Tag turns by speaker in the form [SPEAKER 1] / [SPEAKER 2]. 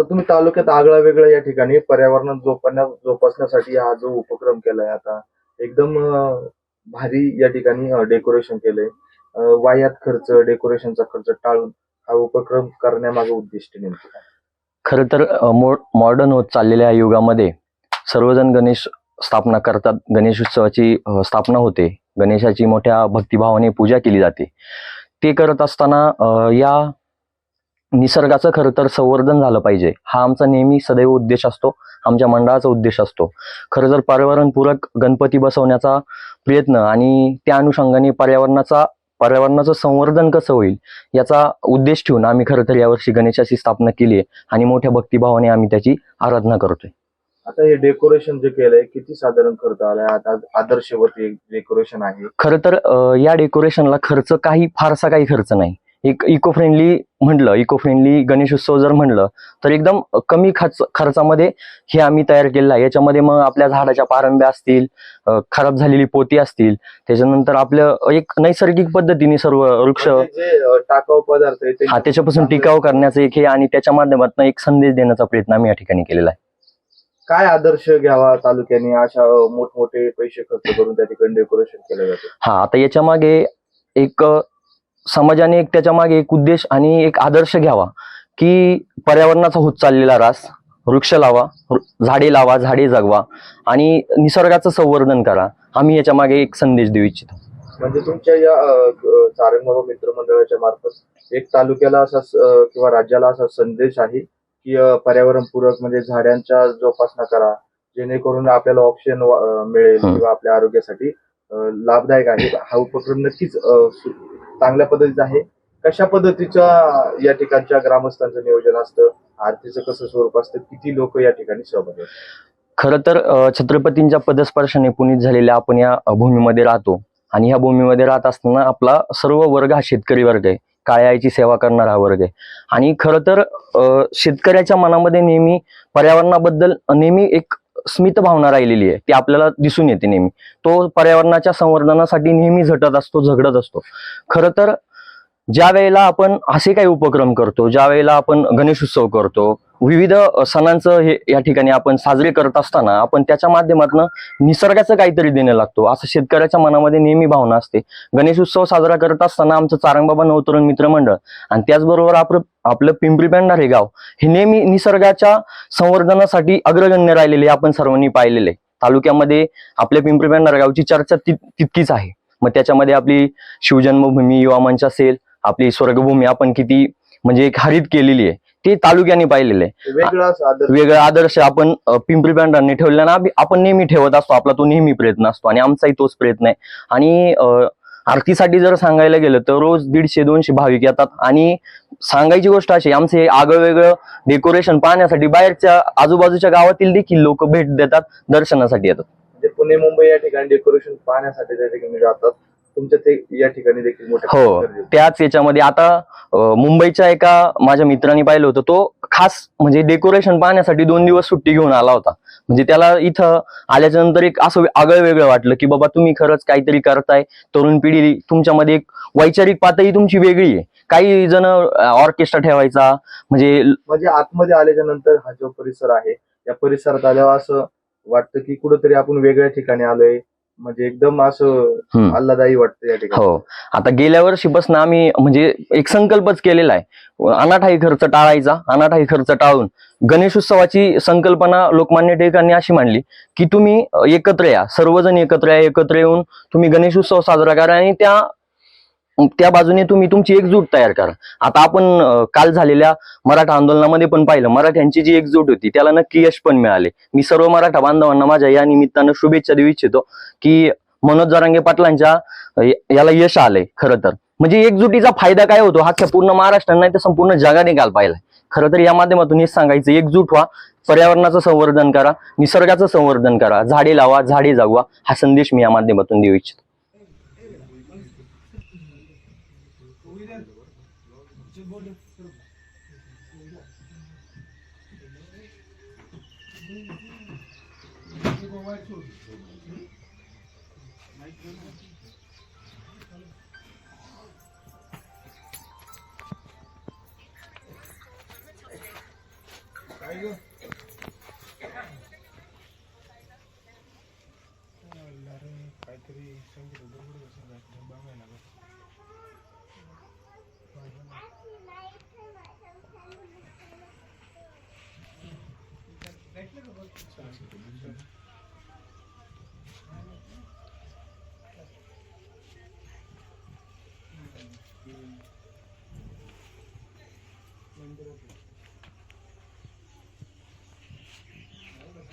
[SPEAKER 1] आता तुम्ही तालुक्यात आगळा वेगळा या ठिकाणी पर्यावरण जोपासण्या जोपासण्यासाठी हा जो उपक्रम केलाय आता एकदम भारी या ठिकाणी डेकोरेशन केलंय. वायात खर्च डेकोरेशनचा खर्च टाळून हा उपक्रम करण्यामागे उद्दिष्ट नेमकं
[SPEAKER 2] खर तर मॉडर्न होत चाललेल्या युगामध्ये सर्वजण गणेश स्थापना करतात. गणेश उत्सवाची स्थापना होते. गणेशाची मोठ्या भक्तिभावाने पूजा केली जाते. ते करत असताना या निसर्गाचं खरं तर संवर्धन झालं पाहिजे. हा आमचा नेहमी सदैव उद्देश असतो आमच्या मंडळाचा उद्देश असतो. खरं तर पर्यावरणपूरक गणपती बसवण्याचा प्रयत्न आणि त्या अनुषंगाने पर्यावरणाचा पर्यावरणाचं संवर्धन कसं होईल याचा उद्देश ठेवून आम्ही खरं तर यावर्षी गणेशाची स्थापना केली आहे आणि मोठ्या भक्तिभावाने आम्ही त्याची आराधना करतोय.
[SPEAKER 1] आता हे डेकोरेशन जे केलंय किती साधारण खर्च आलाय? आता आदर्शवती डेकोरेशन आहे.
[SPEAKER 2] खरं तर या डेकोरेशनला खर्च काही फारसा काही खर्च नाही. एक इको फ्रेंडली म्हटलं इको फ्रेंडली गणेशोत्सव जर म्हणलं तर एकदम कमी खर्च खर्चामध्ये हे आम्ही तयार केलेलं आहे. याच्यामध्ये मग आपल्या झाडाच्या पारंब्या असतील खराब झालेली पोती असतील त्याच्यानंतर आपलं एक नैसर्गिक पद्धतीने सर्व वृक्ष
[SPEAKER 1] म्हणजे टाकाऊ पदार्थ
[SPEAKER 2] हा त्याच्यापासून टिकाव करण्याचं एक हे आणि त्याच्या माध्यमातून एक संदेश देण्याचा प्रयत्न आम्ही या ठिकाणी केलेला आहे.
[SPEAKER 1] काय आदर्श घ्यावा तालुक्याने? अशा मोठमोठे पैसे खर्च करून त्या ठिकाणी डेकोरेशन केलं जातं?
[SPEAKER 2] हा आता याच्या मागे एक समाजाने एक त्याच्यामागे एक उद्देश आणि एक आदर्श घ्यावा की पर्यावरणाचा होत चाललेला रास वृक्ष लावा झाडे लावा झाडे जगवा आणि निसर्गाचं संवर्धन करा आम्ही याच्या मागे एक संदेश देऊ इच्छितो
[SPEAKER 1] म्हणजे तुमच्या या चारणबाबा मित्र मंडळाच्या मार्फत एक तालुक्याला असा किंवा राज्याला असा संदेश आहे की पर्यावरणपूरक म्हणजे झाडांच्या जोपासना करा जेणेकरून आपल्याला ऑक्सिजन मिळेल. किंवा आपल्या आरोग्यासाठी लाभदायक आहे हा उपक्रम नक्कीच चांगल्या पद्धतीचा आहे. कशा पद्धतीच्या या ठिकाणच्या ग्रामस्थांचं नियोजन असतं? आरतीचं कसं स्वरूप असतं? किती लोक या ठिकाणी सहभागी
[SPEAKER 2] खर तर छत्रपतींच्या पदस्पर्शाने पुनीत झालेल्या आपण या भूमीमध्ये राहतो. आणि ह्या भूमीमध्ये राहत असताना आपला सर्व वर्ग हा शेतकरी वर्ग आहे. काळ्या सेवा करणारा हा वर्ग आहे. आणि खरं तर अ, शेतकऱ्याच्या मनामध्ये नेहमी पर्यावरणाबद्दल नेहमी एक स्मित भावना राहिलेली आहे ती आपल्याला दिसून येते नेहमी. तो पर्यावरणाच्या संवर्धनासाठी नेहमी झटत असतो झगडत असतो. खरं तर ज्या वेळेला आपण असे काही उपक्रम करतो ज्या वेळेला आपण गणेश उत्सव करतो विविध सणांचं हे या ठिकाणी आपण साजरे करत असताना आपण त्याच्या माध्यमातून निसर्गाचं काहीतरी देणं लागतो. असं शेतकऱ्याच्या मनामध्ये नेहमी भावना असते. गणेश उत्सव साजरा करत असताना आमचं चारंगबाबा नवतरुण मित्रमंडळ आणि त्याचबरोबर आपलं आपलं पिंपरी बँडार हे गाव हे नेहमी निसर्गाच्या संवर्धनासाठी अग्रगण्य राहिलेले आपण सर्वांनी पाहिलेले. तालुक्यामध्ये आपल्या पिंपरी बँडार गावची चर्चा तितकीच आहे. मग त्याच्यामध्ये आपली शिवजन्मभूमी युवा मंच असेल आपली स्वर्गभूमी आपण किती म्हणजे एक हरित केलेली आहे. ते तालुक्याने पाहिलेलं. आहे
[SPEAKER 1] वेगळा आदर्श
[SPEAKER 2] आपण पिंपरी पेंढारने ठेवला ना आपण नेहमी ठेवत असतो आपला तो नेहमी प्रयत्न असतो आणि आमचाही तोच प्रयत्न आहे. आणि आरतीसाठी जर सांगायला गेलं तर रोज दीडशे दोनशे भाविक येतात आणि सांगायची गोष्ट अशी आमचं आगळं वेगळं डेकोरेशन पाहण्यासाठी बाहेरच्या आजूबाजूच्या गावातील देखील लोक भेट देतात दर्शनासाठी येतात.
[SPEAKER 1] म्हणजे पुणे मुंबई या ठिकाणी डेकोरेशन पाहण्यासाठी त्या ठिकाणी जातात. तुमच्या ते या ठिकाणी देखील मोठ्या
[SPEAKER 2] हो
[SPEAKER 1] प्रमाणात गर्दी होते.
[SPEAKER 2] त्याच याच्यामध्ये आता अं, मुंबईच्या एका माझ्या मित्राने पाहिलं होतं तो खास म्हणजे डेकोरेशन पाहण्यासाठी दोन दिवस सुट्टी घेऊन आला होता म्हणजे त्याला इथं आल्याच्यानंतर एक असं आगळं वेगळं वाटलं की बाबा तुम्ही खरंच काहीतरी करताय तरुण पिढी तुमच्यामध्ये एक वैचारिक पातळी तुमची वेगळी आहे काही जण ऑर्केस्ट्रा ठेवायचा म्हणजे
[SPEAKER 1] म्हणजे आतमध्ये आल्याच्यानंतर हा जो परिसर आहे या परिसरात आल्यावर असं वाटतं की कुठंतरी आपण वेगळ्या ठिकाणी आलोय म्हणजे एकदम असं. आल्हादायी वाटतं या ठिकाणी.
[SPEAKER 2] हो. आता गेल्या वर्षीपासून आम्ही म्हणजे एक संकल्पच केलेला आहे. अनाठाई खर्च टाळायचा अनाठाई खर्च टाळून गणेशोत्सवाची संकल्पना लोकमान्य टिळकांनी अशी मांडली की तुम्ही एकत्र या सर्वजण एकत्र या एकत्र येऊन तुम्ही गणेशोत्सव साजरा करा आणि त्या त्या बाजूने तुम्ही तुमची एकजूट तयार करा. आता आपण काल झालेल्या मराठा आंदोलनामध्ये पण पाहिलं. मराठ्यांची जी एकजूट होती त्याला नक्की यश पण मिळाले. मी सर्व मराठा बांधवांना माझ्या या निमित्तानं शुभेच्छा देऊ इच्छितो की मनोज जरांगे पाटलांच्या याला यश आलंय खरं तर. म्हणजे एकजुटीचा फायदा काय होतो? हा पूर्ण महाराष्ट्रांना नाही तर संपूर्ण जगाने काल पाहिलाय. खरं तर या माध्यमातून हेच सांगायचं एकजूट व्हा. पर्यावरणाचं संवर्धन करा निसर्गाचं संवर्धन करा. झाडे लावा झाडे जगवा. हा संदेश मी या माध्यमातून देऊ इच्छितो.
[SPEAKER 3] 下一个。